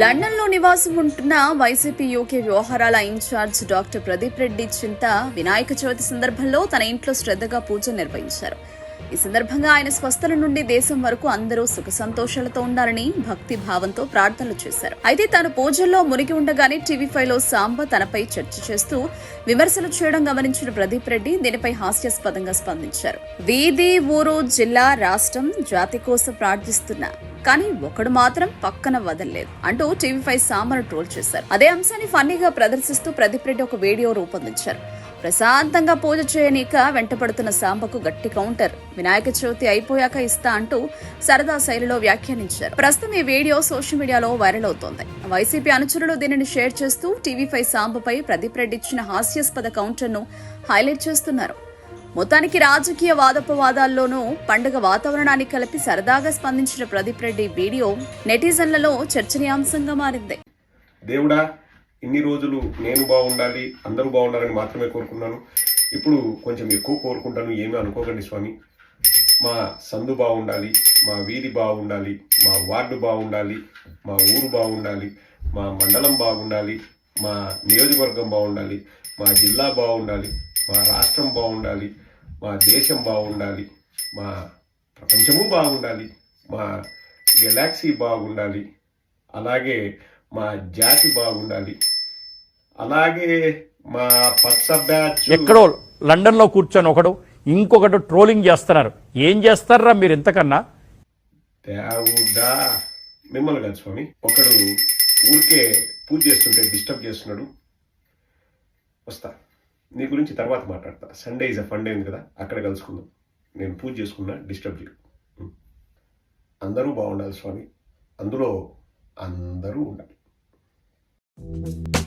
లండన్లో నివాసం ఉంటున్న వైసీపీ యూకే వ్యవహారాల in charge doctor Pradeep Reddy Chinta Vinayaka Chavithi సందర్భంలో తన ఇంట్లో శ్రద్ధగా పూజలు నిర్వహించారు. ఈ సందర్భంగా ఆయన స్వస్థల నుండి దేశం వరకు అందరూ సుఖ సంతోషాలతో ఉండాలని భక్తి భావంతో ప్రార్థనలు చేశారు. అయితే తాను పూజల్లో మునిగి ఉండగానే టీవీ ఫైవ్లో సాంబ తనపై చర్చ చేస్తూ విమర్శలు చేయడం గమనించిన ప్రదీప్ రెడ్డి దీనిపై హాస్యాస్పదంగా స్పందించారు. వీధి ఊరు జిల్లా రాష్ట్రం జాతి కోసం ప్రార్థిస్తున్నా కానీ ఒకడు మాత్రం పక్కన వదలలేదు అంటూ టీవీ ఫైవ్ సాంబను ట్రోల్ చేశారు. అదే అంశాన్ని ఫన్నీగా ప్రదర్శిస్తూ ప్రదీప్ రెడ్డి ఒక వీడియో రూపొందించారు. ప్రశాంతంగా పూజ చేయనీక వెంటపడుతున్న సాంబకు గట్టి కౌంటర్. వినాయక చవితి అయిపోయాక ఇస్తా అంటూ సరదా శైలిలో వ్యాఖ్యానించారు. ప్రస్తుతం ఈ వీడియో సోషల్ మీడియాలో వైరల్ అవుతోంది. వైసీపీ అనుచరులు దీనిని షేర్ చేస్తూ టీవీ ఫైవ్ సాంబపై ప్రదీప్ రెడ్డి ఇచ్చిన హాస్యాస్పద కౌంటర్ను హైలైట్ చేస్తున్నారు. మొత్తానికి రాజకీయ వాదోపవాదాల్లోనూ పండుగ వాతావరణాన్ని కలిపి సరదాగా స్పందించిన ప్రదీప్ రెడ్డి వీడియో నెటిజన్లలో చర్చనీయాంశంగా మారింది. దేవుడా ఇన్ని రోజులు నేను బాగుండాలి అందరూ బాగుండాలని మాత్రమే కోరుకున్నాను ఇప్పుడు కొంచెం ఎక్కువ కోరుకుంటాను ఏమీ అనుకోకండి స్వామి మా సందు బాగుండాలి మా వీధి బాగుండాలి మా వార్డు బాగుండాలి మా ఊరు బాగుండాలి మా మండలం బాగుండాలి మా నియోజకవర్గం బాగుండాలి మా జిల్లా బాగుండాలి మా రాష్ట్రం బాగుండాలి మా దేశం బాగుండాలి మా ప్రపంచము బాగుండాలి మా గెలాక్సీ బాగుండాలి అలాగే మా జాతి బాగుండాలి. అలాగే మా పచ్చ బ్యాచ్ ఎక్కడో లండన్లో కూర్చొని ఒకడు ఇంకొకడు ట్రోలింగ్ చేస్తున్నారు. ఏం చేస్తారా మీరు ఇంతకన్నా? దేవుడా మిమ్మల్ని కాదు స్వామి ఒకడు ఊరికే పూజ చేస్తుంటే డిస్టర్బ్ చేస్తున్నాడు. వస్తా నీ గురించి తర్వాత మాట్లాడతా. సండే ఇస్ అ ఫండే ఉంది కదా అక్కడ కలుసుకుందాం. నేను పూజ చేసుకున్నా డిస్టర్బ్ చేయు. అందరూ బాగుండాలి స్వామి. అందులో అందరూ ఉండాలి. Thank you.